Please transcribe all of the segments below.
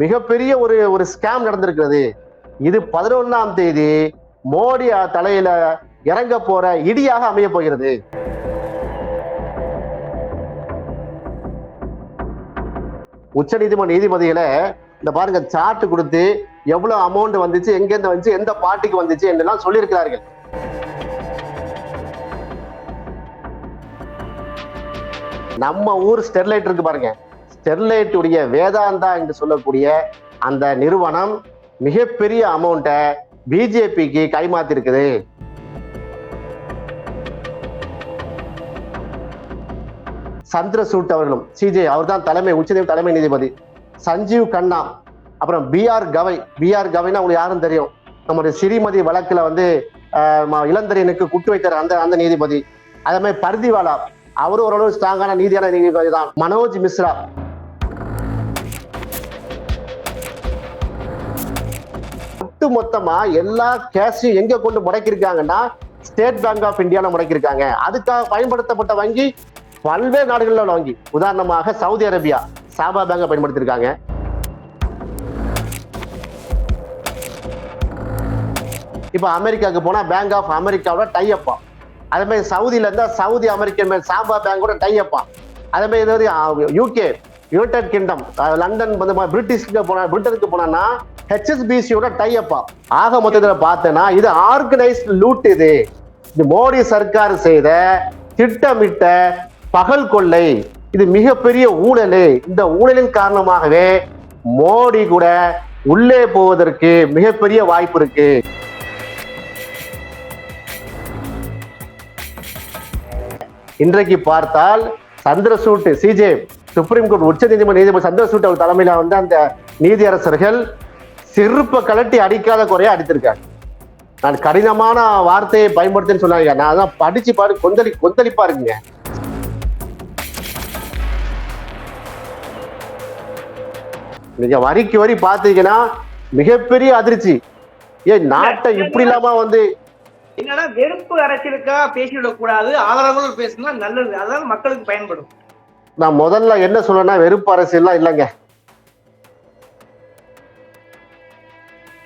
மிகப்பெரிய ஒரு ஒரு ஸ்கேம் நடந்திருக்கிறது. இது பதினொன்னாம் தேதி மோடி தலையில இறங்க போற இடியாக அமைய போகிறது. உச்ச நீதிமன்ற நீதிபதிகளை இந்த பாருங்க சார்ட் கொடுத்து எவ்வளவு அமௌண்ட் வந்துச்சு எங்க வந்துச்சு எந்த பார்ட்டிக்கு வந்துச்சு என்றெல்லாம் சொல்லியிருக்கிறார்கள். நம்ம ஊர் ஸ்டெர்லைட் இருக்கு பாருங்க. ஸ்டெர்லைட்டுடைய வேதாந்தா என்று சொல்லக்கூடிய அந்த நிறுவனம் மிகப்பெரிய அமௌண்ட்டை பிஜேபிக்கு கைமாத்திருக்குது. சந்திரசூட் அவர்களும் சிஜே அவர் தான் தலைமை உச்சநீதி தலைமை நீதிபதி. சஞ்சீவ் கண்ணா அப்புறம் பிஆர் கவை. பிஆர் கவைனா உங்களுக்கு யாரும் தெரியும்? நம்முடைய சிறிமதி வழக்கில் வந்து இளந்தரையனுக்கு இளந்தரியனுக்கு குட்டு வைத்தார் அந்த அந்த நீதிபதி. அதே மாதிரி பர்திவாலா அவரும் ஓரளவு ஸ்ட்ராங்கான நீதியான நீதிபதி தான் மனோஜ் மிஸ்ரா ஒட்டு மொத்தமா எல்லா கேஷையும் எங்க கொண்டு முடக்கியிருக்காங்கன்னா ஸ்டேட் பேங்க் ஆஃப் இந்தியால முடக்கியிருக்காங்க. அதுக்காக பயன்படுத்தப்பட்ட வங்கி பல்வேறு நாடுகளில் உள்ள வங்கி. உதாரணமாக சவுதி அரேபியா சாபா பேங்கை பயன்படுத்தியிருக்காங்க. இப்போ அமெரிக்காவுக்கு போனா பேங்க் ஆஃப் அமெரிக்காவோட டையப்பா அதே மாதிரி சவுதியில இருந்தா சவுதி அமெரிக்கன் மேல் சாபா பேங்கோட டையப்பா அதே மாதிரி இது யூகே யுனைடெட் கிங்டம் லண்டன் வந்து பிரிட்டிஷ்க்கு போனா பிரிட்டனுக்கு போனான்னா ஹெச்எஸ்பிசியோட டைப்பா ஆக மொத்தத்தில் பார்த்தேன்னா இது ஆர்கனைஸ்ட் லூட் இது. இது மோடி சர்க்கார் செய்த திட்டமிட்ட பகல் கொள்ளை. இது மிகப்பெரிய ஊழல். இந்த ஊழலின் காரணமாகவே மோடி கூட உள்ளே போவதற்கு மிகப்பெரிய வாய்ப்பு இருக்கு. இன்றைக்கு பார்த்தால் சந்திரசூட் சிஜே சுப்ரீம் கோர்ட் உச்ச நீதிமன்ற நீதிபதி சந்திரசூட் அவர் தலைமையில வந்து அந்த நீதியரசர்கள் செருப்ப கலட்டி அடிக்காத குறைய அடித்திருக்காங்க நான் கடினமான வார்த்தையை பயன்படுத்துன்னு சொன்னாங்க நான் அதான் படிச்சு பாரு கொந்தளி கொந்தளிப்பா இருக்குங்க. நீங்க வரிக்கு வரி பாத்தீங்கன்னா மிகப்பெரிய அதிர்ச்சி. ஏன் நாட்டை இப்படி இல்லாம வந்து என்னன்னா வெறுப்பு அரசியலுக்கா பேசிவிடக் கூடாது ஆதரவுகள் பேசினா நல்லது. அதான் மக்களுக்கு பயன்படும். நான் முதல்ல என்ன சொல்றேன்னா வெறுப்பு அரசியல்லாம் இல்லைங்க.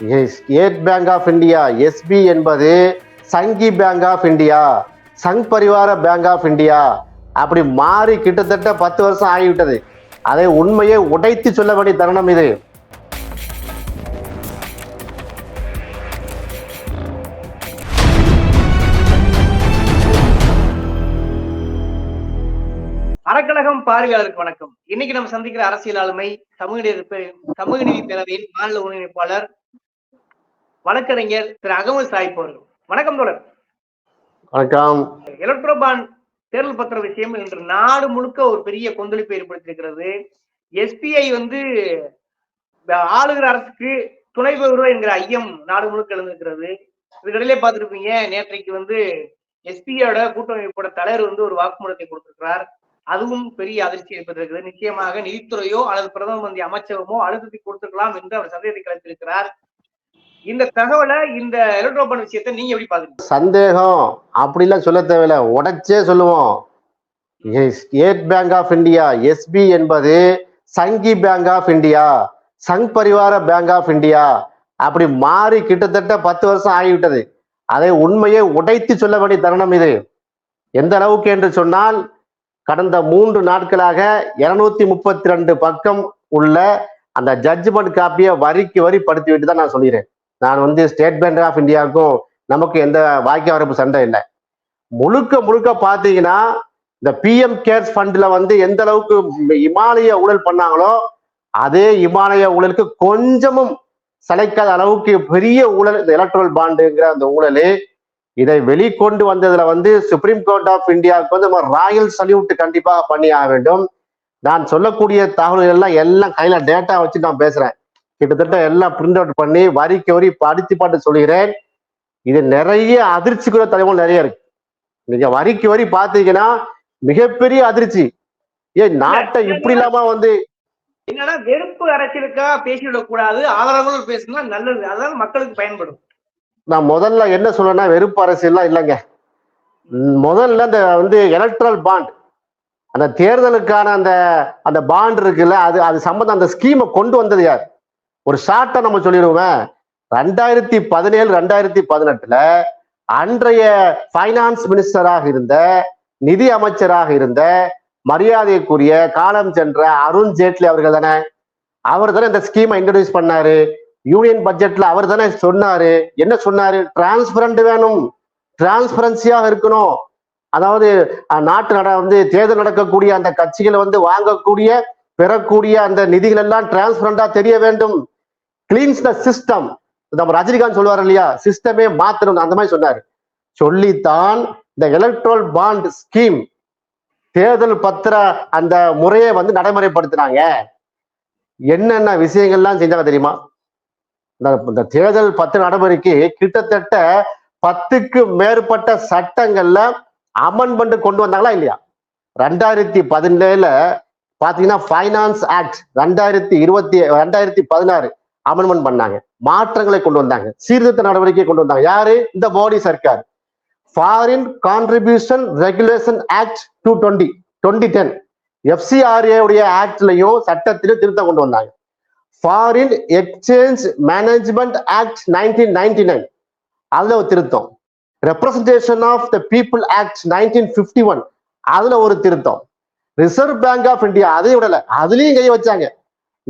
State Bank of India SBI என்பது Sanghi Bank of India Sangh Parivar Bank of India அப்படி மாறி கிட்டத்தட்ட பத்து வருஷம் ஆகிவிட்டது. அதை உண்மையை உடைத்து சொல்ல வேண்டிய தருணம் இது. அறக்கழகம் பார்வையாளருக்கு வணக்கம். இன்னைக்கு நம்ம சந்திக்கிற அரசியல் ஆளுமை சமூக நீதி சமூக நீதி பேரவையின் மாநில ஒருங்கிணைப்பாளர் வழக்கறிஞர் திரு அகமது சாஹிப் அவர்கள். வணக்கம் தோழர். வணக்கம். எலக்ட்ரோபான் தேர்தல் பத்திர விஷயம் இன்று நாடு முழுக்க ஒரு பெரிய கொந்தளிப்பை ஏற்படுத்தியிருக்கிறது. எஸ்பிஐ வந்து ஆளுகிற அரசுக்கு துணை பெறுவதோ என்கிற ஐயம் நாடு முழுக்க எழுந்திருக்கிறது. இதுக்கிடையிலே பார்த்திருப்பீங்க நேற்றைக்கு வந்து எஸ்பிஐயோட கூட்டமைப்போட தலைவர் வந்து ஒரு வாக்குமூலத்தை கொடுத்திருக்கிறார். அதுவும் பெரிய அதிர்ச்சி ஏற்பட்டிருக்கிறது நிச்சயமாக நிதித்துறையோ அல்லது பிரதம மந்திரி அமைச்சகமோ அழுத்தத்தை கொடுத்திருக்கலாம் என்று அவர் சந்தேகத்தை கிளப்பியிருக்கிறார் இந்த தகவலை இந்த எலக்ட்ரோபன் விஷயத்தை நீங்க எப்படி பாக்குறீங்க சந்தேகம். அப்படிலாம் சொல்ல தேவையில்ல. உடைச்சே சொல்லுவோம். State Bank of India SBI என்பது Sanghi Bank of India Sangh Parivar Bank of India அப்படி மாறி கிட்டத்தட்ட பத்து வருஷம் ஆகிவிட்டது. அதை உண்மையை உடைத்து சொல்ல வேண்டிய தருணம் இது. எந்த அளவுக்கு என்று சொன்னால் கடந்த மூன்று நாட்களாக இருநூத்தி முப்பத்தி ரெண்டு பக்கம் உள்ள அந்த ஜட்ஜ்மெண்ட் காப்பியை வரிக்கு வரி படுத்தி விட்டு தான் நான் சொல்கிறேன். நான் வந்து ஸ்டேட் பேங்க் ஆஃப் இந்தியாவுக்கும் நமக்கு எந்த வாய்க்க வரப்பு சண்டை இல்லை. முழுக்க முழுக்க பார்த்தீங்கன்னா இந்த பிஎம் கேர்ஸ் ஃபண்டில் வந்து எந்த அளவுக்கு இமாலய ஊழல் பண்ணாங்களோ அதே இமாலய ஊழலுக்கு கொஞ்சமும் சளைக்காத அளவுக்கு பெரிய ஊழல் இந்த எலக்ட்ரல் பாண்டுங்கிற அந்த ஊழல் இதை வெளிக்கொண்டு வந்ததுல வந்து சுப்ரீம் கோர்ட் ஆஃப் இந்தியாவுக்கு வந்து நம்ம ராயல் சல்யூட் கண்டிப்பாக பண்ணி ஆக வேண்டும். நான் சொல்லக்கூடிய தகவல்கள் எல்லாம் எல்லாம் கையில டேட்டா வச்சு நான் பேசுறேன். கிட்டத்தட்ட எல்லாம் பிரிண்ட் அவுட் பண்ணி வரிக்கு வரி படித்து பாட்டு சொல்கிறேன் இது நிறைய அதிர்ச்சிக்குரிய தகவல் நிறைய இருக்கு. நீங்க வரிக்கு வரி பார்த்தீங்கன்னா மிகப்பெரிய அதிர்ச்சி. ஏன் நாட்டை இப்படி இல்லாம வந்து என்னன்னா வெறுப்பு அரசியலுக்கா பேசிவிடக் கூடாது ஆதரவுகள் பேசினா நல்லது. அதான் மக்களுக்கு பயன்படும். நான் முதல்ல என்ன சொல்றேன்னா வெறுப்பு அரசியல்லாம் இல்லைங்க. முதல்ல அந்த வந்து எலக்ட்ரல் பாண்ட் அந்த தேர்தலுக்கான அந்த அந்த பாண்ட் இருக்குல்ல அது அது சம்பந்தம் அந்த ஸ்கீமை கொண்டு வந்தது யார்? ஒரு ஷார்ட்டா நம்ம சொல்லிடுவோமே. ரெண்டாயிரத்தி பதினேழு ரெண்டாயிரத்தி பதினெட்டுல அன்றைய ஃபைனான்ஸ் மினிஸ்டராக இருந்த நிதி அமைச்சராக இருந்த மரியாதைக்குரிய காலம் சென்ற அருண் ஜேட்லி அவர்கள் தானே. அவர் தானே இந்த ஸ்கீமை இன்ட்ரடியூஸ் பண்ணாரு. யூனியன் பட்ஜெட்ல அவர் தானே சொன்னாரு. என்ன சொன்னாரு? டிரான்ஸ்பரண்ட் வேணும். டிரான்ஸ்பரன்சியாக இருக்கணும். அதாவது நாட்டு நட வந்து தேர்தல் நடக்கக்கூடிய அந்த கட்சிகளை வந்து வாங்கக்கூடிய பெறக்கூடிய அந்த நிதிகள் எல்லாம் டிரான்ஸ்பரண்டா தெரிய வேண்டும். கிளீன்ஸ் த சிஸ்டம் நம்ம ரஜினிகாந்த் சொல்லுவார் இல்லையா? சிஸ்டமே மாத்தணும். அந்த மாதிரி சொன்னார். சொல்லித்தான் இந்த எலக்ட்ரல் பாண்ட் ஸ்கீம் தேர்தல் பத்திர அந்த முறையை வந்து நடைமுறைப்படுத்தினாங்க. என்னென்ன விஷயங்கள்லாம் செஞ்சாங்க தெரியுமா? இந்த- இந்த தேர்தல் பத்து நடைமுறைக்கு கிட்டத்தட்ட பத்துக்கு மேற்பட்ட சட்டங்கள்ல அமெண்ட்மெண்ட் கொண்டு வந்தாங்களா இல்லையா? ரெண்டாயிரத்தி பதினேழுல பாத்தீங்கன்னா ஃபைனான்ஸ் ஆக்ட் ரெண்டாயிரத்தி இருபத்தி ரெண்டாயிரத்தி பதினாறு அமெண்ட்மெண்ட் பண்ணாங்க. மாற்றங்களை கொண்டு வந்தாங்க. சீர்திருத்த நடவடிக்கை கொண்டு வந்தாங்க. யாரு? இந்த Modi Sarkar. Foreign contribution regulation act two twenty twenty ten FCRA உடைய ஆக்ட்லையும் சட்டத்திலும் திருத்தம் கொண்டு வந்தாங்க. Foreign exchange management act nineteen ninety nine அதுல ஒரு திருத்தம். Representation of the people act nineteen fifty one அதுல ஒரு திருத்தம். ரிசர்வ் பேங்க் ஆஃப் இந்தியா அதையும் விடல. அதுலயும் கை வச்சாங்க.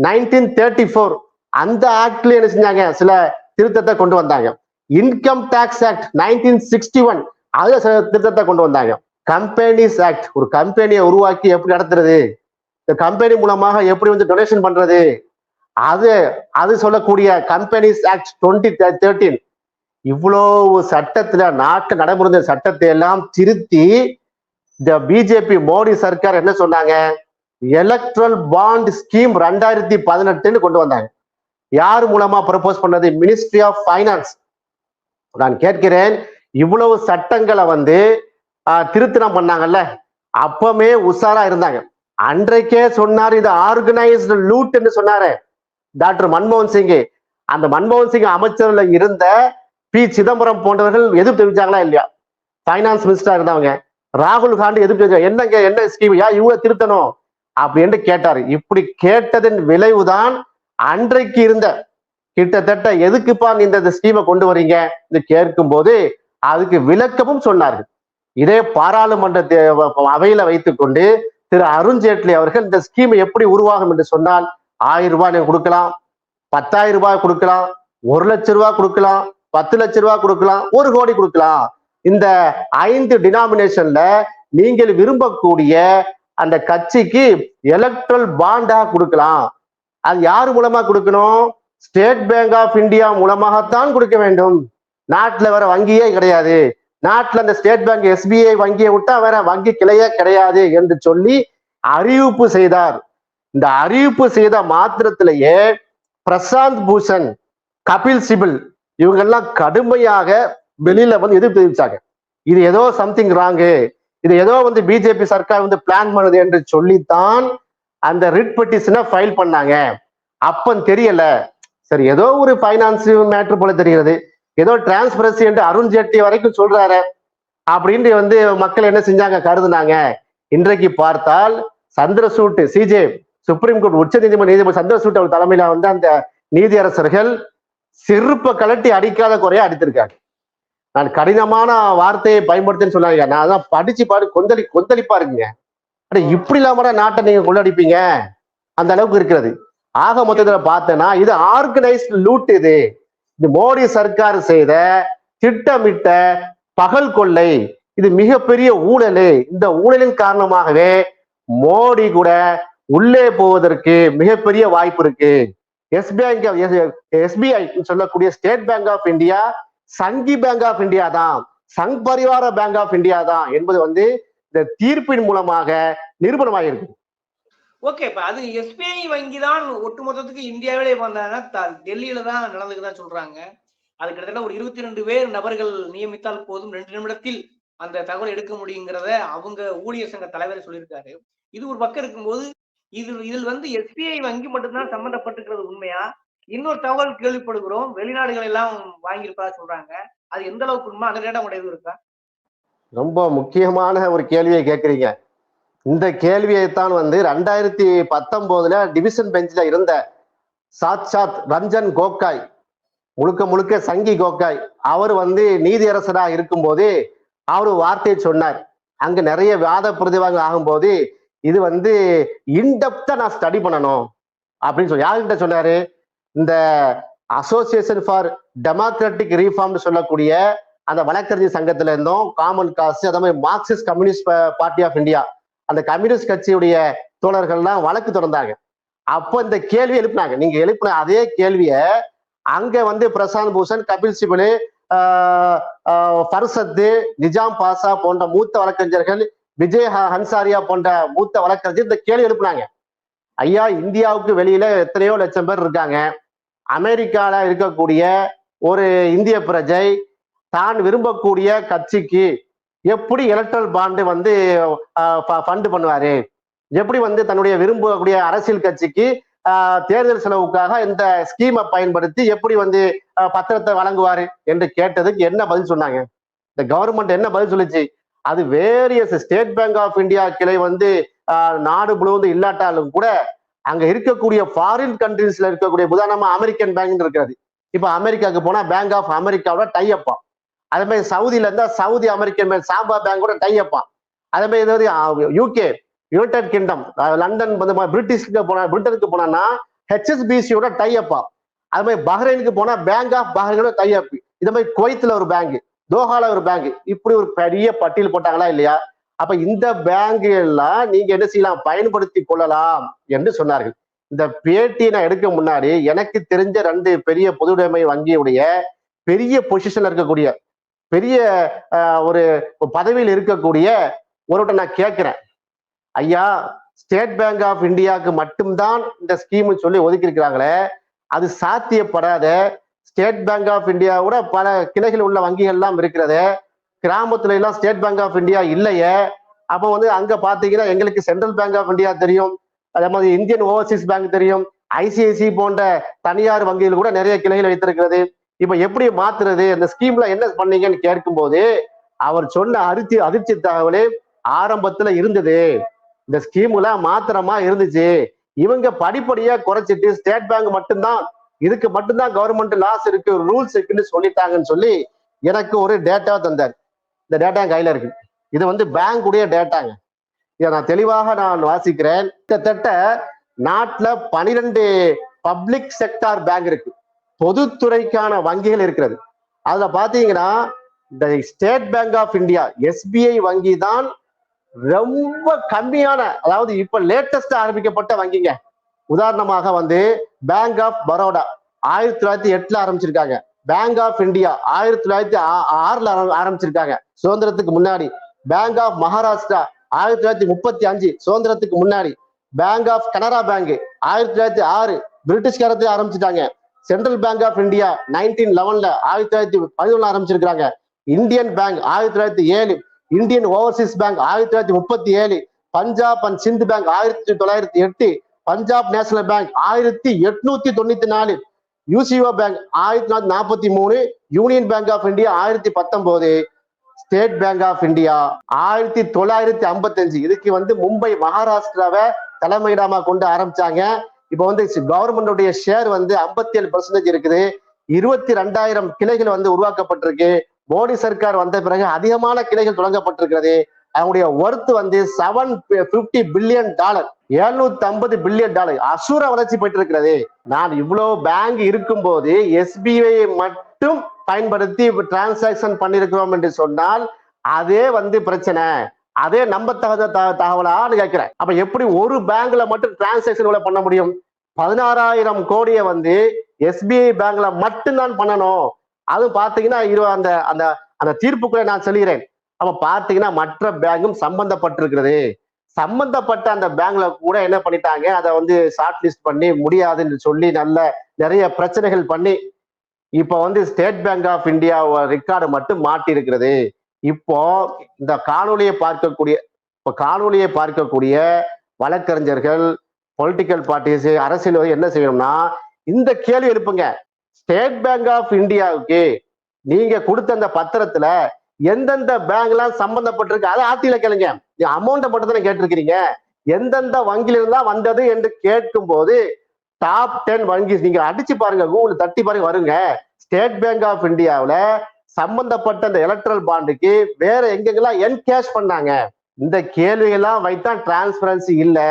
நைன்டீன் தேர்ட்டி ஃபோர் அந்த ஆக்ட்ல என்ன செஞ்சாங்க? சில திருத்தத்தை கொண்டு வந்தாங்க. Income tax act nineteen sixty one அதுல சில திருத்தத்தை கொண்டு வந்தாங்க. கம்பெனிஸ் ஆக்ட் ஒரு கம்பெனியை உருவாக்கி எப்படி நடத்துறது? இந்த கம்பெனி மூலமாக எப்படி வந்து டொனேஷன் பண்றது? அது அது சொல்லக்கூடிய கம்பெனிஸ் ஆக்ட் டுவெண்ட்டி தேர்ட்டீன் இவ்வளவு சட்டத்துல நாட்டு நடைமுறை சட்டத்தை எல்லாம் திருத்தி இந்த பிஜேபி மோடி சர்க்கார் என்ன சொன்னாங்க? எலக்ட்ரல் பாண்ட் ஸ்கீம் ரெண்டாயிரத்தி பதினெட்டுன்னு கொண்டு வந்தாங்க. யார் மூலமா ப்ரப்போஸ் பண்ணது? மினிஸ்ட்ரி ஆஃப் ஃபைனான்ஸ் நான் கேட்கிறேன் இவ்வளவு சட்டங்களை வந்து திருத்தணம் பண்ணாங்கல்ல? அப்பமே உஷாரா இருந்தாங்க. அன்றைக்கே சொன்னார் இது ஆர்கனைஸ்டு லூட்னு சொன்னாரு. டாக்டர் மன்மோகன் சிங். அந்த மன்மோகன் சிங் அமைச்சர்ல இருந்த பி. சிதம்பரம் போன்றவர்கள் எதிர்ப்பு தெரிவிச்சாங்களா இல்லையா? ஃபைனான்ஸ் மினிஸ்டரா இருந்தவங்க. ராகுல் காந்தி எதிர்ப்பு தெரிவிச்சாங்க என்னங்க என்ன ஸ்கீம் யா இவங்க திருத்தணும்? அப்படின்னு கேட்டாரு. இப்படி கேட்டதன் விளைவுதான் அன்றைக்கு இருந்த கிட்டத்தட்ட எதுக்குப்பா நீ இந்த ஸ்கீமை கொண்டு வரீங்க என்று கேட்கும் போது அதுக்கு விளக்கமும் சொன்னார்கள். இதே பாராளுமன்ற அவையில வைத்துக்கொண்டு திரு அருண் ஜேட்லி அவர்கள் இந்த ஸ்கீம் எப்படி உருவாகும் என்று சொன்னால் ஆயிரம் ரூபாய் நீங்க கொடுக்கலாம் பத்தாயிரம் ரூபாய் கொடுக்கலாம் ஒரு லட்சம் ரூபாய் கொடுக்கலாம் பத்து லட்ச ரூபாய் கொடுக்கலாம் ஒரு கோடி கொடுக்கலாம். இந்த ஐந்து டினாமினேஷன்ல நீங்கள் விரும்பக்கூடிய அந்த கட்சிக்கு எலக்ட்ரல் பாண்டா கொடுக்கலாம். அது யார் மூலமா கொடுக்கணும்? ஸ்டேட் பேங்க் ஆஃப் இந்தியா மூலமாகத்தான் கொடுக்க வேண்டும். நாட்டுல வேற வங்கியே கிடையாது. நாட்டுல அந்த ஸ்டேட் பேங்க் எஸ்பிஐ வங்கியை விட்டா வேற வங்கி கிளையே கிடையாது என்று சொல்லி அறிவிப்பு செய்தார். இந்த அறிவிப்பு செய்த மாத்திரத்திலேயே பிரசாந்த் பூஷன் கபில் சிபில் இவங்கெல்லாம் கடுமையாக வெளியில வந்து எதிர்ப்பு தெரிவிச்சாங்க இது ஏதோ சம்திங் ராங்கு இது ஏதோ வந்து பிஜேபி சர்க்கார் வந்து பிளான் பண்ணுது என்று சொல்லித்தான் அந்த ரிட் பெட்டிஷனை ஃபைல் பண்ணாங்க. அப்பன் தெரியல. சரி ஏதோ ஒரு ஃபைனான்ஸ் மேட்ரு போல தெரிகிறது. ஏதோ டிரான்ஸ்பரன்சி என்று அருண் ஜேட்லி வரைக்கும் சொல்றாரு. அப்படின்னு வந்து மக்கள் என்ன செஞ்சாங்க? கருதுனாங்க. இன்றைக்கு பார்த்தால் சந்திரசூட் சிஜே சுப்ரீம் கோர்ட் உச்ச நீதிமன்ற நீதிபதி சந்திரசூட் அவர் தலைமையில வந்து அந்த நீதியரசர்கள் செருப்ப கலட்டி அடிக்காத குறைய அடித்திருக்காங்க. நான் கடினமான வார்த்தையை பயன்படுத்தேன்னு சொன்னாங்க நான் அதான் படிச்சு பாடு கொந்தளி கொந்தளிப்பா இருக்குங்க. அட இப்படி இல்லாம நாட்டை நீங்க கொள்ளடிப்பீங்க? அந்த அளவுக்கு இருக்கிறது. ஆக மொத்தத்துல பார்த்தேன்னா இது ஆர்கனைஸ்ட் லூட் இது. இது மோடி சர்க்கார் செய்த திட்டமிட்ட பகல் கொள்ளை. இது மிகப்பெரிய ஊழல். இந்த ஊழலின் காரணமாகவே மோடி கூட உள்ளே போவதற்கு மிகப்பெரிய வாய்ப்பு இருக்கு. எஸ்பிஐ எஸ்பிஐ சொல்லக்கூடிய State Bank of India Sanghi Bank of India தான். Sangh Parivar bank of India தான் என்பது வந்து இந்த தீர்ப்பின் மூலமாக நிரூபணமாயிருக்கு ஓகே இப்ப அது எஸ்பிஐ வங்கி தான் ஒட்டுமொத்தத்துக்கு இந்தியாவிலே வந்தாங்கன்னா டெல்லியில தான் நடந்துக்குதா சொல்றாங்க. அது கிட்டத்தட்ட ஒரு இருபத்தி ரெண்டு பேர் நபர்கள் நியமித்தால் போதும். ரெண்டு நிமிடத்தில் அந்த தகவல் எடுக்க முடியுங்கிறத அவங்க ஊழியர் சங்க தலைவர் சொல்லியிருக்காரு. இது ஒரு பக்கம் இருக்கும்போது இது இதில் வந்து எஸ்பிஐ வங்கி மட்டும்தான் சம்பந்தப்பட்டிருக்கிறது உண்மையா? இன்னொரு தகவல் கேள்விப்படுகிறோம். வெளிநாடுகள் எல்லாம் வாங்கியிருப்பதா சொல்றாங்க. அது எந்த அளவுக்கு உண்மை? அந்த டேட்டா உடைய இருக்கா? ரொம்ப முக்கியமான ஒரு கேள்வியை கேட்குறீங்க. இந்த கேள்வியைத்தான் வந்து ரெண்டாயிரத்தி பத்தொன்பதுல டிவிஷன் பெஞ்சில் இருந்த சாட்சாத் ரஞ்சன் கோகாய் முழுக்க முழுக்க சங்கி கோகாய் அவர் வந்து நீதியரசராக இருக்கும்போது அவர் வார்த்தையை சொன்னார். அங்க நிறைய வாத பிரதிவாங்க ஆகும்போது இது வந்து இன்டெப்தா நான் ஸ்டடி பண்ணணும் அப்படின்னு சொல்லி யார்கிட்ட சொன்னாரு? இந்த அசோசியேஷன் ஃபார் டெமோக்ராட்டிக் ரீஃபார்ம்னு சொல்லக்கூடிய அந்த வழக்கறிஞர் சங்கத்துல இருந்தும் காமன் காசு அதே மாதிரி Marxist Communist Party of India அந்த கம்யூனிஸ்ட் கட்சியுடைய தோழர்கள்லாம் வழக்கு தொடர்ந்தாங்க. அப்போ இந்த கேள்வி எழுப்பினாங்க. நீங்க எழுப்பின அதே கேள்வியை அங்க வந்து பிரசாந்த் பூஷன் கபில் சிபல் பர்சத்து ஃபர்சத்து நிஜாம் பாஷா போன்ற மூத்த வழக்கறிஞர்கள் விஜய் ஹன்சாரியா போன்ற மூத்த வழக்கறிஞர் இந்த கேள்வி எழுப்புனாங்க. ஐயா இந்தியாவுக்கு வெளியில எத்தனையோ லட்சம் பேர் இருக்காங்க. அமெரிக்கால இருக்கக்கூடிய ஒரு இந்திய பிரஜை தான் விரும்பக்கூடிய கட்சிக்கு எப்படி எலக்ட்ரல் பாண்டு வந்து ஃபண்டு பண்ணுவாரு? எப்படி வந்து தன்னுடைய விரும்பக்கூடிய அரசியல் கட்சிக்கு தேர்தல் செலவுக்காக இந்த ஸ்கீமை பயன்படுத்தி எப்படி வந்து பத்திரத்தை வழங்குவாரு என்று கேட்டதுக்கு என்ன பதில் சொன்னாங்க? இந்த கவர்மெண்ட் என்ன பதில் சொல்லுச்சு? அது various State Bank of India கிளை வந்து நாடு முழுவதும் இல்லாட்டாலும் கூட அங்க இருக்கக்கூடிய ஃபாரின் கண்ட்ரீஸ்ல இருக்கக்கூடிய உதாரணமா அமெரிக்கன் பேங்க் இருக்கிறது. இப்ப அமெரிக்காவுக்கு போனா பேங்க் ஆஃப் அமெரிக்காவோட டையப்பா அதே மாதிரி சவுதியில இருந்தா சவுதி அமெரிக்கன் பேங்க் சாம்பா பேங்கோட டையப்பா அதே மாதிரி ஏதாவது யூகே யுனைடெட் கிங்டம் லண்டன் வந்து பிரிட்டிஷ்க்கு போனா பிரிட்டனுக்கு போனான்னா ஹெச்எஸ்பிசியோட டையப்பா அது மாதிரி பஹ்ரைனுக்கு போனா பேங்க் ஆஃப் பஹ்ரைனோட டைஅப் இது மாதிரி குவைத்துல ஒரு பேங்க் தோஹால ஒரு பேங்க் இப்படி ஒரு பெரிய பட்டியல் போட்டாங்களா இல்லையா? அப்ப இந்த பேங்க் எல்லாம் நீங்க என்ன செய்யலாம்? பயன்படுத்தி கொள்ளலாம் என்று சொன்னார்கள். இந்த பேட்டியை நான் எடுக்க முன்னாடி எனக்கு தெரிஞ்ச ரெண்டு பெரிய பொதுவுடைமை வங்கியுடைய பெரிய பொசிஷன்ல இருக்கக்கூடிய பெரிய ஒரு பதவியில் இருக்கக்கூடிய ஒருவர்கிட்ட நான் கேட்கிறேன். ஐயா ஸ்டேட் பேங்க் ஆஃப் இந்தியாவுக்கு மட்டும்தான் இந்த ஸ்கீம் சொல்லி ஒதுக்கி இருக்கிறாங்களே அது சாத்தியப்படாத ஸ்டேட் பேங்க் ஆஃப் இந்தியாவோட பல கிளைகள் உள்ள வங்கிகள்லாம் இருக்கிறது கிராமத்துல எல்லாம் ஸ்டேட் பேங்க் ஆஃப் இந்தியா இல்லையே அப்போ வந்து அங்க பாத்தீங்கன்னா எங்களுக்கு சென்ட்ரல் பேங்க் ஆஃப் இந்தியா தெரியும் அதே மாதிரி இந்தியன் ஓவர்சீஸ் பேங்க் தெரியும் ஐசிஐசி போன்ற தனியார் வங்கிகள் கூட நிறைய கிளைகள் வைத்திருக்கிறது. இப்ப எப்படி மாத்துறது? இந்த ஸ்கீம்ல என்ன பண்ணீங்கன்னு கேட்கும்போது அவர் சொன்ன அதிர்ச்சி அதிர்ச்சி தகவலே ஆரம்பத்துல இருந்தது. இந்த ஸ்கீம்ல மாத்திரமா இருந்துச்சு. இவங்க படிப்படியா குறைச்சிட்டு ஸ்டேட் பேங்க் மட்டும்தான் இதுக்கு மட்டும்தான் கவர்மெண்ட் லாஸ் இருக்கு ரூல்ஸ் இருக்குன்னு சொல்லிட்டாங்கன்னு சொல்லி எனக்கு ஒரு டேட்டா தந்தார். இந்த டேட்டா கையில இருக்கு. இது வந்து பேங்க் உடைய டேட்டாங்க இதை நான் தெளிவாக நான் வாசிக்கிறேன். கிட்டத்தட்ட நாட்டுல பனிரெண்டு பப்ளிக் செக்டார் பேங்க் இருக்கு. பொதுத்துறைக்கான வங்கிகள் இருக்கிறது. அதுல பாத்தீங்கன்னா இந்த State Bank of India SBI வங்கி தான் ரொம்ப கம்மியான அதாவது இப்ப லேட்டஸ்டா ஆரம்பிக்கப்பட்ட வங்கிங்க. உதாரணமாக வந்து பேங்க் ஆஃப் பரோடா ஆயிரத்தி தொள்ளாயிரத்தி எட்டுல ஆரம்பிச்சிருக்காங்க. பேங்க் ஆஃப் இந்தியா ஆயிரத்தி தொள்ளாயிரத்தி ஆ- ஆறுல ஆரம்பிச்சிருக்காங்க. சுதந்திரத்துக்கு முன்னாடி பேங்க் ஆஃப் மகாராஷ்டிரா ஆயிரத்தி தொள்ளாயிரத்தி முப்பத்தி அஞ்சு சுதந்திரத்துக்கு முன்னாடி பேங்க் ஆஃப் கனரா பேங்க் ஆயிரத்தி தொள்ளாயிரத்தி ஆறு பிரிட்டிஷ் ஆரம்பிச்சிட்டாங்க. Central Bank of India nineteen லெவன்ல ஆயிரத்தி தொள்ளாயிரத்தி பதினொன்னு ஆரம்பிச்சிருக்காங்க இந்தியன் பேங்க் ஆயிரத்தி தொள்ளாயிரத்தி ஏழு இந்தியன் ஓவர்சீஸ் பேங்க் ஆயிரத்தி தொள்ளாயிரத்தி முப்பத்தி ஏழு பஞ்சாப் அண்ட் சிந்து பேங்க் ஆயிரத்தி தொள்ளாயிரத்தி எட்டு பஞ்சாப் நேஷனல் பேங்க் ஆயிரத்தி எட்நூத்தி தொண்ணூத்தி நாலு யூசிஓ பேங்க் ஆயிரத்தி தொள்ளாயிரத்தி நாற்பத்தி மூணு யூனியன் பேங்க் ஆஃப் இந்தியா ஆயிரத்தி பத்தொன்பது ஸ்டேட் பேங்க் ஆஃப் இந்தியா ஆயிரத்தி தொள்ளாயிரத்தி ஐம்பத்தஞ்சு. இதுக்கு வந்து மும்பை மகாராஷ்டிராவை தலைமையிடமா கொண்டு ஆரம்பிச்சாங்க. இப்போ வந்து கவர்மெண்டுடைய ஷேர் வந்து ஐம்பத்தி ஏழு பர்சன்டேஜ் இருக்குது. இருபத்தி ரெண்டாயிரம் கிளைகள் வந்து உருவாக்கப்பட்டிருக்கு. மோடி சர்க்கார் வந்த பிறகு அதிகமான கிளைகள் தொடங்கப்பட்டிருக்கிறது. அவங்களுடைய ஒர்த் வந்து செவன் பிப்டி பில்லியன் டாலர் எழுநூத்தி ஐம்பது பில்லியன் டாலர் அசுர வளர்ச்சி போயிட்டு இருக்கிறது நான் இவ்வளவு பேங்க் இருக்கும்போது எஸ்பிஐ மட்டும் பயன்படுத்தி டிரான்சாக்சன் பண்ணிருக்கிறோம் என்று சொன்னால் அதே வந்து பிரச்சனை. அதே நம்பத்தகுந்த த- தகவலான்னு கேட்கிறேன். அப்ப எப்படி ஒரு பேங்க்ல மட்டும் டிரான்சாக்சன் பண்ண முடியும்? பதினாறாயிரம் கோடியை வந்து எஸ்பிஐ பேங்க்ல மட்டும்தான் பண்ணணும். அது பாத்தீங்கன்னா இரு- அந்த அந்த அந்த தீர்ப்புக்குள்ள நான் சொல்கிறேன் அப்ப பாத்தீங்கன்னா மற்ற பேங்கும் சம்பந்தப்பட்டிருக்கிறது. சம்பந்தப்பட்ட அந்த பேங்க்ல கூட என்ன பண்ணிட்டாங்க? அதை வந்து ஷார்ட் லிஸ்ட் பண்ணி முடியாதுன்னு சொல்லி நல்ல நிறைய பிரச்சனைகள் பண்ணி இப்போ வந்து State Bank of India record மட்டும் மாட்டி இருக்கிறது இப்போ இந்த காணொலியை பார்க்கக்கூடிய இப்போ காணொலியை பார்க்கக்கூடிய வழக்கறிஞர்கள் பொலிட்டிக்கல் பார்ட்டிஸ் அரசியல் என்ன செய்யணும்னா இந்த கேள்வி எழுப்புங்க. ஸ்டேட் பேங்க் ஆஃப் இந்தியாவுக்கு நீங்க கொடுத்த அந்த பத்திரத்துல எந்தெந்த பேங்க் எல்லாம் சம்பந்தப்பட்டிருக்கு அதை ஆர்டியில கேளுங்க. அமௌண்ட்டை மட்டும் தானே கேட்டிருக்கிறீங்க. எந்தெந்த வங்கியில இருந்தா வந்தது என்று கேட்கும் போது டாப் டென் வங்கி நீங்க அடிச்சு பாருங்க கூகுள் தட்டி பாருங்க வருங்க. ஸ்டேட் பேங்க் ஆஃப் இந்தியாவில் சம்பந்தப்பட்ட அந்த எலக்ட்ரல் பாண்டுக்கு வேற எங்கெங்கெல்லாம் என்கேஷ் பண்ணாங்க. இந்த கேள்வியெல்லாம் வைத்தான் டிரான்ஸ்பரன்சி இல்லை.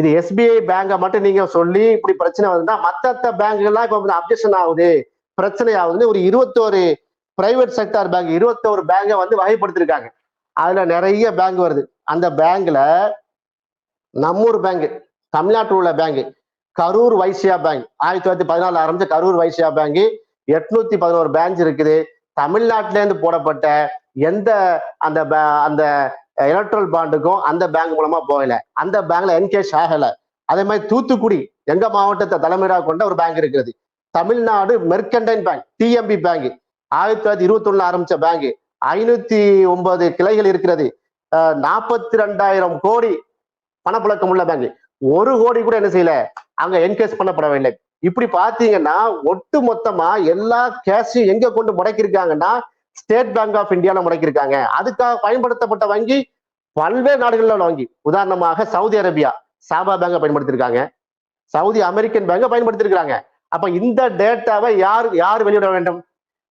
இது எஸ்பிஐ பேங்கை மட்டும் நீங்க சொல்லி இப்படி பிரச்சனை வருதுன்னா மத்த பேங்க்லாம் இப்ப அப்ஜெக்ஷன் ஆகுது. பிரச்சனை ஆகுதுன்னு ஒரு இருபத்தோரு பிரைவேட் செக்டார் பேங்க் இருபத்தோரு பேங்கை வந்து வகைப்படுத்திருக்காங்க. அதுல நிறைய பேங்க் வருது. அந்த பேங்க்ல நம்மூர் பேங்க் தமிழ்நாட்டில் உள்ள பேங்க் கரூர் வைசியா பேங்க் ஆயிரத்தி தொள்ளாயிரத்தி பதினாலு ஆரம்பிச்ச கரூர் வைசியா பேங்க் எட்நூத்தி பதினோரு பேங்க் இருக்குது. தமிழ்நாட்டிலேருந்து போடப்பட்ட எந்த அந்த அந்த எலக்ட்ரல் பாண்டுக்கும் அந்த பேங்க் மூலமா போகல. அந்த பேங்க்ல என்கேஷ் ஆகல அதே மாதிரி தூத்துக்குடி எங்க மாவட்டத்தை தலைமையாக கொண்ட ஒரு பேங்க் இருக்குது Tamil Nadu Mercantile Bank TMB bank ஆயிரத்தி தொள்ளாயிரத்தி இருபத்தி ஒண்ணு ஆரம்பிச்ச பேங்க் ஐநூத்தி ஒன்பது கிளைகள் இருக்கிறது. நாற்பத்தி ரெண்டாயிரம் கோடி பணப்புழக்கம் உள்ள பேங்க் ஒரு கோடி கூட என்ன செய்யல? அங்க என்கேஸ் பண்ணப்படவில்லை. இப்படி பாத்தீங்கன்னா ஒட்டு மொத்தமா எல்லா கேஷையும் எங்க கொண்டு முடக்கியிருக்காங்கன்னா ஸ்டேட் பேங்க் ஆஃப் இந்தியால முடக்கியிருக்காங்க. அதுக்காக பயன்படுத்தப்பட்ட வங்கி பல்வேறு நாடுகள்ல உள்ள வங்கி. உதாரணமாக சவுதி அரேபியா சாபா பேங்கை பயன்படுத்தியிருக்காங்க. சவுதி அமெரிக்கன் பேங்கை பயன்படுத்தியிருக்காங்க அப்ப இந்த டேட்டாவை யார் யார் வெளியிட வேண்டும்?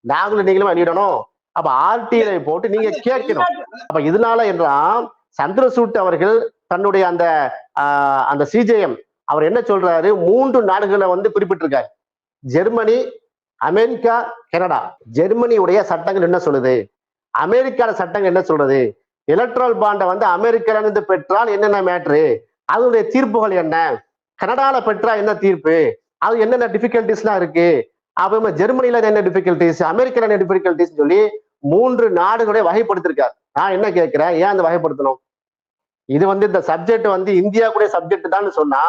நாங்களும் நீங்களும் வெளியிடணும். அப்ப ஆர்டிஐ போட்டு நீங்க கேட்கணும். அப்ப இதனால என்றால் சந்திரசூட் அவர்கள் தன்னுடைய அந்த அந்த சிஜேஎம் அவர் என்ன சொல்றாரு? மூன்று நாடுகளை வந்து குறிப்பிட்டிருக்காரு. Germany America Canada. ஜெர்மனியுடைய சட்டங்கள் என்ன சொல்லுது? அமெரிக்கால சட்டங்கள் என்ன சொல்றது? எலக்ட்ரல் பாண்டை வந்து அமெரிக்கால இருந்து பெற்றால் என்னென்ன மேட்ரு அதனுடைய தீர்ப்புகள் என்ன? கனடால பெற்றா என்ன தீர்ப்பு? அது என்னென்ன டிஃபிகல்டிஸ்லாம் இருக்கு? அப்ப ஜெர்மனில என்ன டிஃபிகல்டிஸ் அமெரிக்கால என்ன டிஃபிகல்டிஸ் சொல்லி மூன்று நாடுகளுடைய வகைப்படுத்திருக்காரு. நான் என்ன கேட்கிறேன்? ஏன் அந்த வகைப்படுத்தணும்? இது வந்து இந்த சப்ஜெக்ட் வந்து இந்தியாவுடைய சப்ஜெக்ட் தான் சொன்னா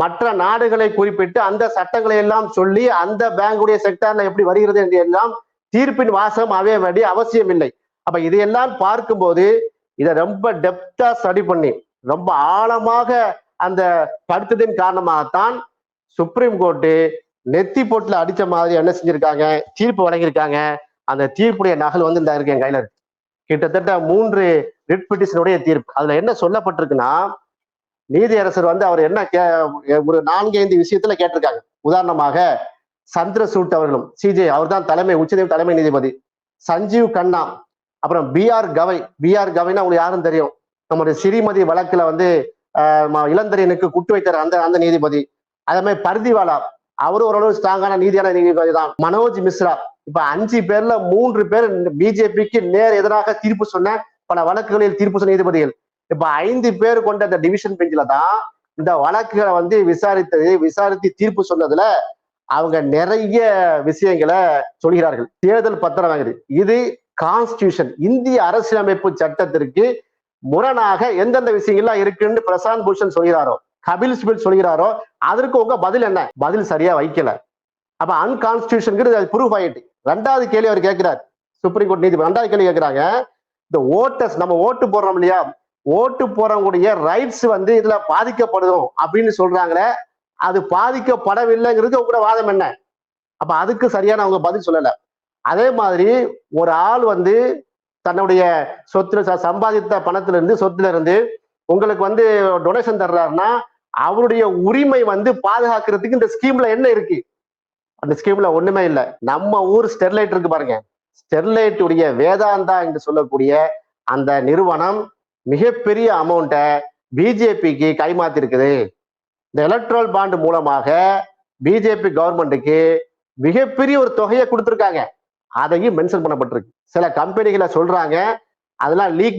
மற்ற நாடுகளை குறிப்பிட்டு அந்த சட்டங்களை எல்லாம் சொல்லி அந்த பேங்குடைய செக்டார்ல எப்படி வருகிறது என்று எல்லாம் தீர்ப்பின் வாசம் அவைய வேண்டிய அவசியம் இல்லை. அப்ப இதையெல்லாம் பார்க்கும்போது இதை ரொம்ப டெப்தா ஸ்டடி பண்ணி ரொம்ப ஆழமாக அந்த படுத்ததின் காரணமாகத்தான் சுப்ரீம் கோர்ட்டு நெத்தி போட்டுல அடிச்ச மாதிரி என்ன செஞ்சிருக்காங்க? தீர்ப்பு வழங்கியிருக்காங்க. அந்த தீர்ப்புடைய நகல் வந்து இந்த இருக்கு என் கையில இருக்கு. கிட்டத்தட்ட மூன்று ரிட் பிட்டிஷனுடைய தீர்ப்பு. அதுல என்ன சொல்லப்பட்டிருக்குன்னா நீதியரசர் வந்து அவர் என்ன கே ஒரு நான்கு ஐந்து விஷயத்துல கேட்டிருக்காங்க. உதாரணமாக சந்திரசூட் அவர்களும் சிஜே அவர் தான் தலைமை உச்சநீதி தலைமை நீதிபதி. சஞ்சீவ் கண்ணா அப்புறம் பிஆர் கவை பிஆர் கவைன்னா உங்களுக்கு யாரும் தெரியும்? நம்முடைய ஸ்ரீமதி வழக்குல வந்து ஆஹ், இளந்தரியனுக்கு குட்டு வைத்தார் அந்த அந்த நீதிபதி. அதே மாதிரி பர்திவாலா அவரு ஓரளவு ஸ்ட்ராங்கான நீதியான நீதிபதி தான். மனோஜ் மிஸ்ரா இப்ப அஞ்சு பேர்ல மூன்று பேர் பிஜேபிக்கு நேர் எதிராக தீர்ப்பு சொன்ன பல வழக்குகளில் தீர்ப்பு சொன்ன நீதிபதிகள். இப்ப ஐந்து பேர் கொண்ட அந்த டிவிஷன் பெஞ்சில தான் இந்த வழக்குகளை வந்து விசாரித்தது விசாரித்து தீர்ப்பு சொன்னதுல அவங்க நிறைய விஷயங்களை சொல்கிறார்கள். தேர்தல் பத்திரம் வாங்குது. இது கான்ஸ்டியூஷன் இந்திய அரசியலமைப்பு சட்டத்திற்கு முரணாக எந்தெந்த விஷயங்கள்லாம் இருக்குன்னு பிரசாந்த் பூஷன் சொல்கிறாரோ கபில் சிபில் சொல்கிறாரோ அதற்கு உங்க பதில் என்ன? பதில் சரியா வைக்கல. அப்ப அன்கான்ஸ்டியூஷன் அது ப்ரூஃப் ஆயிட்டு. ரெண்டாவது கேள்வி அவர் கேட்கிறார். சுப்ரீம் கோர்ட் நீதிபதி ரெண்டாவது கேள்வி கேட்கிறாங்க. இந்த ஓட்டர்ஸ் நம்ம ஓட்டு போடுறோம் இல்லையா? ஓட்டு போறவங்களுடைய ரைட்ஸ் வந்து இதுல பாதிக்கப்படும் அப்படின்னு சொல்றாங்களே அது பாதிக்கப்படவில்லைங்கிறது உங்களோட வாதம் என்ன? அப்ப அதுக்கு சரியான அவங்க பதில் சொல்லல. அதே மாதிரி ஒரு ஆள் வந்து தன்னுடைய சொத்துல சம்பாதித்த பணத்துல இருந்து சொத்துல இருந்து உங்களுக்கு வந்து டொனேஷன் தர்றாருன்னா அவருடைய உரிமை வந்து பாதுகாக்கிறதுக்கு இந்த ஸ்கீம்ல என்ன இருக்கு? அந்த ஸ்கீம்ல ஒண்ணுமே இல்லை. நம்ம ஊர் ஸ்டெர்லைட் இருக்கு பாருங்க. ஸ்டெர்லைட் உடைய வேதாந்தா என்று சொல்லக்கூடிய அந்த நிறுவனம் மிகப்பெரிய அமௌண்ட்டை பிஜேபிக்கு கைமாத்திருக்குது. இந்த எலக்ட்ரல் பாண்டு மூலமாக பிஜேபி கவர்மெண்ட்டுக்கு மிகப்பெரிய ஒரு தொகையை கொடுத்துருக்காங்க. அதையும் மென்ஷன் பண்ணப்பட்டிருக்கு. சில கம்பெனிகளை சொல்றாங்க. அதெல்லாம் லீக்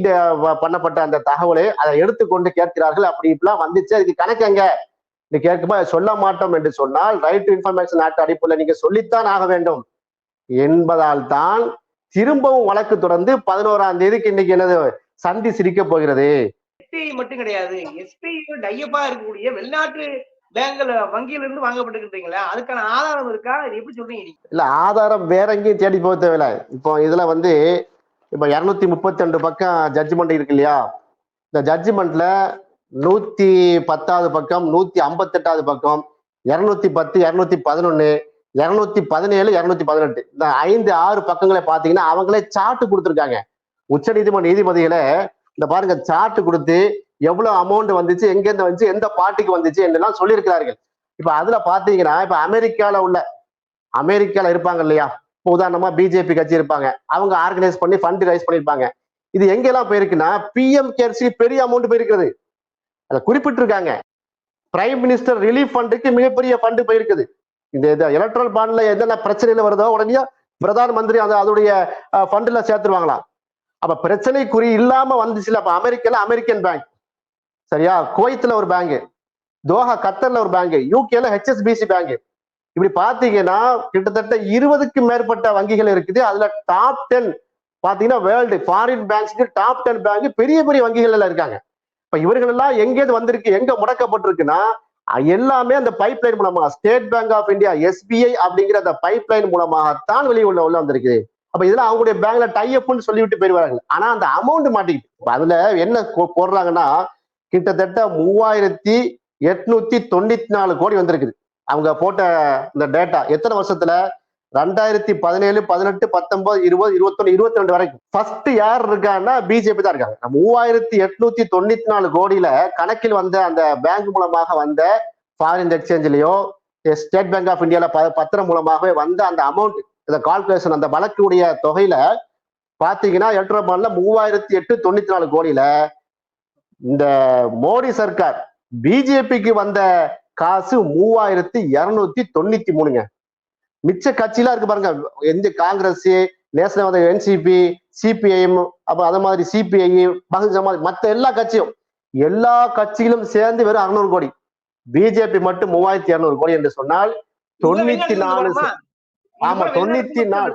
பண்ணப்பட்ட அந்த தகவலை அதை எடுத்துக்கொண்டு கேட்கிறார்கள். அப்படி இப்படிலாம் வந்துச்சு. அதுக்கு கணக்கங்க நீ கேட்குமா அதை சொல்ல மாட்டோம் என்று சொன்னால் ரைட் டு இன்ஃபர்மேஷன் ஆக்ட் அடிப்படையில் நீங்க சொல்லித்தான் ஆக வேண்டும். என்பதால் தான் திரும்பவும் வழக்கு தொடர்ந்து பதினோராம் தேதிக்கு இன்னைக்கு என்னது? சந்தி சிரிக்க போகிறது. எஸ்பிஐ மட்டும் கிடையாது. எஸ்பிஐ டையப்பா இருக்கக்கூடிய வெளிநாட்டு பேங்க்ல வங்கியில இருந்து வாங்கப்பட்டிருக்கீங்களா அதுக்கான ஆதாரம் இருக்கா? எப்படி சொல்றீங்க இல்ல ஆதாரம் வேற எங்கேயும் தேடி போக தேவையில்ல. இப்போ இதுல வந்து இப்போ இருநூத்தி முப்பத்தி ரெண்டு பக்கம் ஜட்ஜ்மெண்ட் இருக்கு இல்லையா? இந்த ஜட்ஜ்மெண்ட்ல நூத்தி பத்தாவது பக்கம் நூத்தி ஐம்பத்தெட்டாவது பக்கம் இருநூத்தி பத்து இருநூத்தி பதினொன்னு இருநூத்தி பதினேழு இருநூத்தி பதினெட்டு இந்த ஐந்து ஆறு பக்கங்களை பாத்தீங்கன்னா அவங்களே சார்ட் கொடுத்துருக்காங்க. உச்ச நீதிமன்ற நீதிபதிகளை இந்த பாருங்க சார்ட் கொடுத்து எவ்வளவு அமௌண்ட் வந்துச்சு எங்க வந்துச்சு எந்த பார்ட்டிக்கு வந்துச்சு என்றெல்லாம் சொல்லியிருக்கிறார்கள். இப்ப அதுல பாத்தீங்கன்னா இப்ப அமெரிக்கால உள்ள அமெரிக்கால இருப்பாங்க இல்லையா? இப்போ உதாரணமா பிஜேபி கட்சி இருப்பாங்க. அவங்க ஆர்கனைஸ் பண்ணி ஃபண்ட் ரைஸ் பண்ணிருப்பாங்க இது எங்கெல்லாம் போயிருக்குன்னா பிஎம் கேர்சி பெரிய அமௌண்ட் போயிருக்குது அதை குறிப்பிட்டிருக்காங்க. பிரைம் மினிஸ்டர் ரிலீஃப் ஃபண்டுக்கு மிகப்பெரிய ஃபண்டு போயிருக்குது. இந்த எலக்ட்ரல் பாண்ட்ல என்னென்ன பிரச்சனைகள் வருதோ உடனே பிரதான் மந்திரி அந்த அதோடைய ஃபண்டில் சேர்த்துருவாங்களாம். அப்ப பிரச்சனைக்குறி இல்லாம வந்துச்சுல அப்ப அமெரிக்கால அமெரிக்கன் பேங்க் சரியா? குவைத்துல ஒரு பேங்க் தோஹா கத்தர்ல ஒரு பேங்க் யூகேல ஹெச்எஸ்பிசி பேங்க் இப்படி பாத்தீங்கன்னா கிட்டத்தட்ட இருபதுக்கும் மேற்பட்ட வங்கிகள் இருக்குது. அதுல டாப் டென் பாத்தீங்கன்னா வேர்ல்டு ஃபாரின் பேங்க்ஸ்க்கு டாப் டென் பேங்க் பெரிய பெரிய வங்கிகள் எல்லாம் இருக்காங்க. இப்ப இவர்கள் எல்லாம் எங்கேருந்து வந்திருக்கு எங்க முடக்கப்பட்டிருக்குன்னா எல்லாமே அந்த பைப் லைன் மூலமா state bank of India SBI அப்படிங்கிற அந்த பைப் லைன் மூலமாகத்தான் வெளியே உள்ள உள்ள வந்திருக்கு. அப்ப இதெல்லாம் அவங்களுடைய பேங்க்ல டைஅப்னு சொல்லிவிட்டு போயிருவாங்க ஆனா அந்த அமௌண்ட் மாட்டிக்கிட்டு. அதுல என்ன போடுறாங்கன்னா கிட்டத்தட்ட மூவாயிரத்தி எட்நூத்தி தொண்ணூத்தி நாலு கோடி வந்திருக்குது. அவங்க போட்ட இந்த டேட்டா எத்தனை வருஷத்துல? ரெண்டாயிரத்தி பதினேழு பதினெட்டு பத்தொன்பது இருபது இருபத்தொன்னு இருபத்தி ரெண்டு வரைக்கும். ஃபர்ஸ்ட் யார் இருக்காங்கன்னா பிஜேபி தான் இருக்காங்க. மூவாயிரத்தி எட்நூத்தி தொண்ணூத்தி நாலு கோடியில கணக்கில் வந்த அந்த பேங்க் மூலமாக வந்த ஃபாரின் எக்ஸ்சேஞ்சிலையோ ஸ்டேட் பேங்க் ஆஃப் இந்தியால ப- பத்திரம் மூலமாகவே வந்த அந்த அமௌண்ட் இந்த கால்குலேஷன் அந்த வழக்குடைய தொகையில பாத்தீங்கன்னா பாண்ட்ல மூவாயிரத்தி எட்டு தொண்ணூத்தி நாலு கோடியில இந்த மோடி சர்க்கார் பிஜேபிக்கு வந்த காசு மூவாயிரத்தி இருநூத்தி தொண்ணூத்தி மூணுங்க. மிச்ச கட்சியெல்லாம் இருக்கு பாருங்க. எந்த காங்கிரஸ் நேஷனல் என்சிபி சிபிஐஎம் அப்ப அது மாதிரி சிபிஐ பகுஜன் சமாஜ் மத்த எல்லா கட்சியும் எல்லா கட்சிகளும் சேர்ந்து வெறும் அறுநூறு கோடி. பிஜேபி மட்டும் மூவாயிரத்தி இருநூறு கோடி என்று சொன்னால் தொண்ணூத்தி நாலு ஆமா, தொண்ணூத்தி நாலு.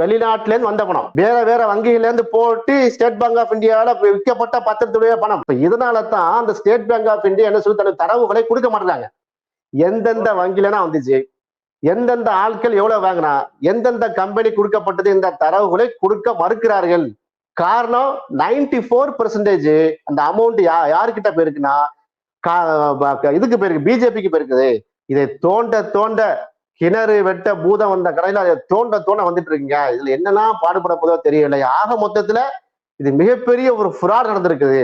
வெளிநாட்டுல இருந்து வந்த பணம். வேற வேற வங்கியில இருந்து போட்டு ஸ்டேட் பேங்க் ஆஃப் இந்தியால விற்கப்பட்ட பத்திரத்துடைய பணம். இதனால தான் அந்த ஸ்டேட் பேங்க் ஆஃப் இந்தியா என்ன சொல்லி தனது தரவுகளை கொடுக்க மாட்டாங்க எந்தெந்த வங்கியிலனா வந்துச்சு? எந்தெந்த ஆட்கள் எவ்வளவு வாங்கினா? எந்தெந்த கம்பெனி கொடுக்கப்பட்டது? இந்த தரவுகளை கொடுக்க மறுக்கிறார்கள். காரணம் 94% ஃபோர் பெர்சன்டேஜ் அந்த அமௌண்ட் யா யாருக்கிட்ட போயிருக்குன்னா இதுக்கு போயிருக்கு பிஜேபிக்கு போயிருக்குது. இதை தோண்ட தோண்ட கிணறு வெட்ட பூதம் வந்த கடையில அதை தோண்ட தோண்ட வந்துட்டு இருக்கீங்க. இதுல என்னெல்லாம் பாடுபட போதோ தெரியவில்லை. ஆக மொத்தத்துல இது மிகப்பெரிய ஒரு ஃப்ராட் நடந்திருக்குது.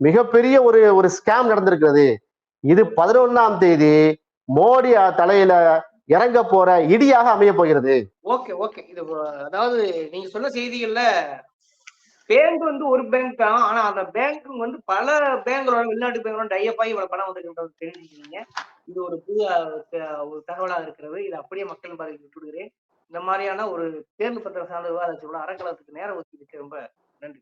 மிகப்பெரிய ஒரு ஒரு ஸ்கேம் நடந்திருக்கிறது. இது பதினொன்னாம் தேதி மோடி தலையில இறங்க போற இடியாக அமைய போகிறது. Okay okay. இது அதாவது நீங்க சொன்ன செய்திகள்ல பேங்க் வந்து ஒரு பேங்க் தான். ஆனா அந்த பேங்க் வந்து பல பேங்களோட வெளிநாட்டு பேங்களோட டைப் ஆகி இவ்வளவு பணம் வந்துருக்கின்றது தெரிஞ்சுக்கிறீங்க இது ஒரு புது ஒரு தகவலாக இருக்கிறது. இது அப்படியே மக்கள் பாதைக்கு விட்டுடுகிறேன். இந்த மாதிரியான ஒரு தேர்வு பத்திரம் சார்ந்த விவாதத்தோட அறக்கலத்துக்கு நேரம் ஒதுக்கி ரொம்ப நன்றி.